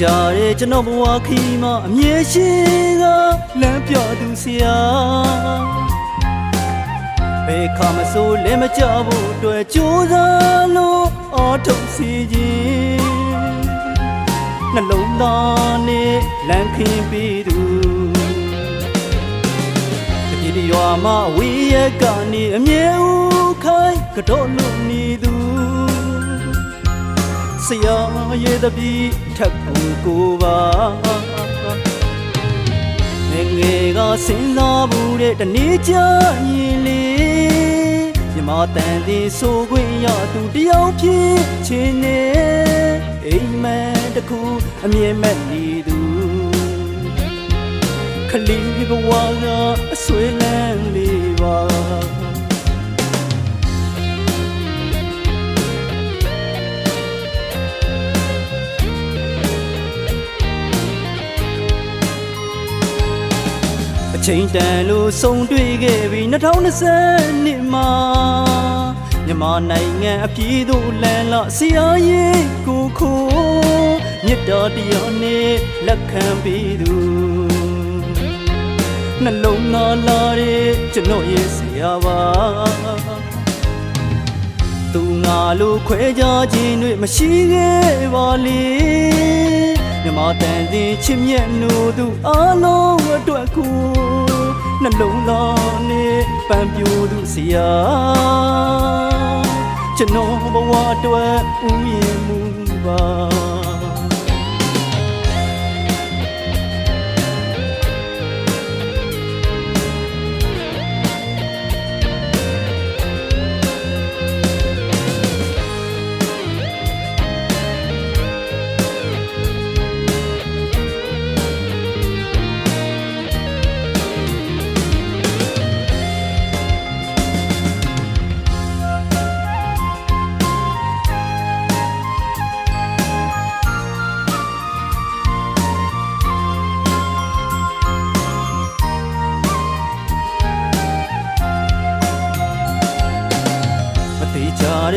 ကြတဲ့ကျွန်တော်ဘဝခီးမှာအမြဲရှိကလမ်းပြသူဆရာဘယ်ခါမဆိုလဲမကြဖို့အတွက်ကြိုးစားလို့အော်ထုတ်စီခြင်းနှလုံးသားနဲ့လမ်းခင်းပြီးသူတတိယရွာမှာဝီရကနေအမြဲဦးခိုင်းကတော့လို့နေသူ ဆရာရဲ့တပီထပ်ဖို့ကိုပါငယ်ငယ်ကစဉ်းစားဘူးတဲ့တနေ့ကျရင်လေမြမတန်သေးဆိုခွင့်ရသူတယောက်ဖြစ်ချင်းနေအိမ်မက်တစ်ခုအမြဲမဲ့နေသူခလီဘဝကအဆွေလန်းလေးပါ ချိန်တန်လို့ဆုံတွေ့ခဲ့ပြီ2020နှစ်မှာမြန်မာနိုင်ငံအပြည်သို့လန်လာဆရာကြီးကိုခိုးမြတ်တော်တရားနဲ့လက်ခံပြီးသူနှလုံးသားလာတဲ့ကျွန်တော်ရဲ့ဆရာပါသူငါလိုခွဲကြခြင်းတွေမရှိခဲ့ပါလေ မြမတန်တင်ချစ်မြတ်နိုးသူအလုံးအတွက်ကိုနှလုံးသားနဲ့ပန်းပြိုသူဆရာကျွန်တော်ဘဝအတွက်ဥယျာဉ်မူပါ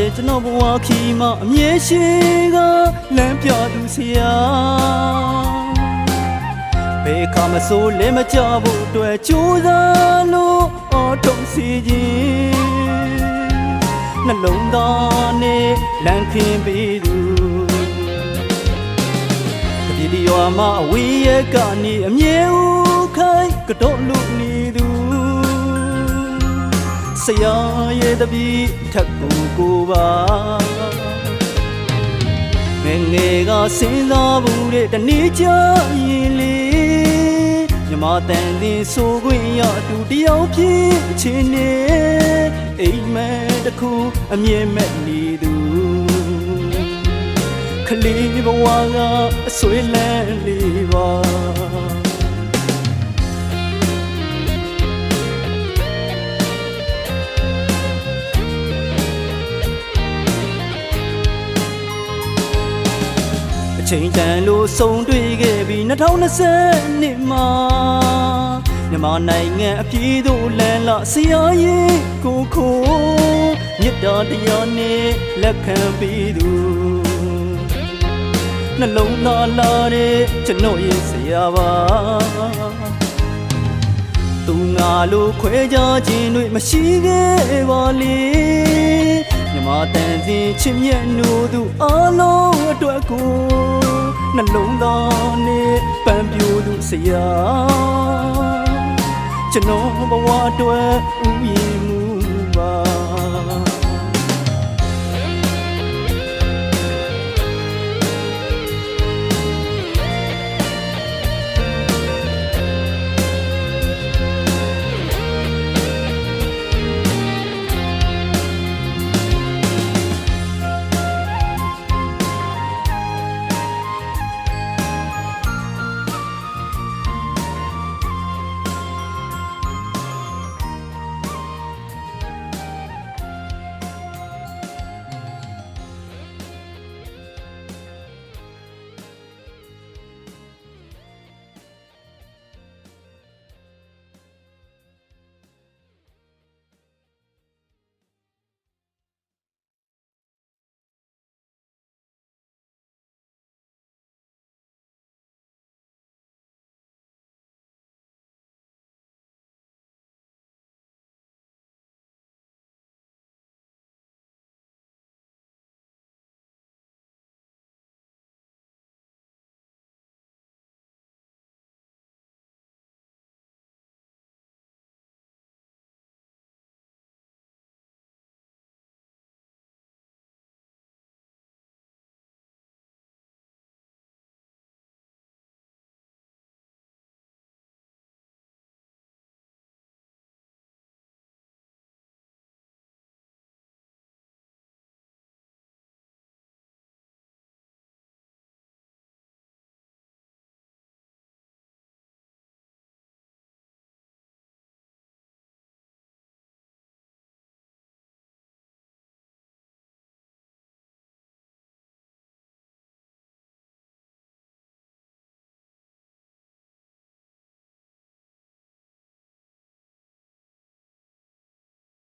တဲ့ကျွန်တော်ဘဝခီးမှာအမြဲရှိကလမ်းပြသူဆရာဘယ်ခါမဆိုလဲမကြဖို့အတွက်ကြိုးစားလို့အော်ထုံးစီခြင်းနှလုံးသားနဲ့လမ်းခင်းပြီးသူတတိယရွာမှာအဝေးရကနေအမြဲဦးခိုင်းကတော့လို့နေသူ ဆရာရဲ့တပီထပ်ကိုကိုပါငယ်ငယ်ကစဉ်းစားဘူးတဲ့တနေ့ကျရင်လေမြမတန်တင်ဆိုခွင့်ရသူတယောက်ဖြစ်ချင်းနေအိမ်မက်တစ်ခုအမြဲမဲ့နေသူခလေးဘဝကအဆွေလန်းလေးပါ ချိန်တန်လို့ဆုံတွေ့ခဲ့ပြီ2020နှစ်မှာမြန်မာနိုင်ငံအပြည်သို့လန်လာဆရာကြီးကိုခိုးမြတ်တော်တရားနဲ့လက်ခံပြီးသူနှလုံးသားလာတဲ့ကျွန်တော်ရဲ့ဆရာပါ သူငါလိုခွဲကြခြင်းတွေမရှိခဲ့ပါလေမြမတန်စင်ချစ်မြတ်နိုးသူအလုံးအတွက်ကိုနှလုံးသားနဲ့ပန်းပြိုးသူဆရာကျွန်တော်ဘဝအတွက်ဥယျာဉ်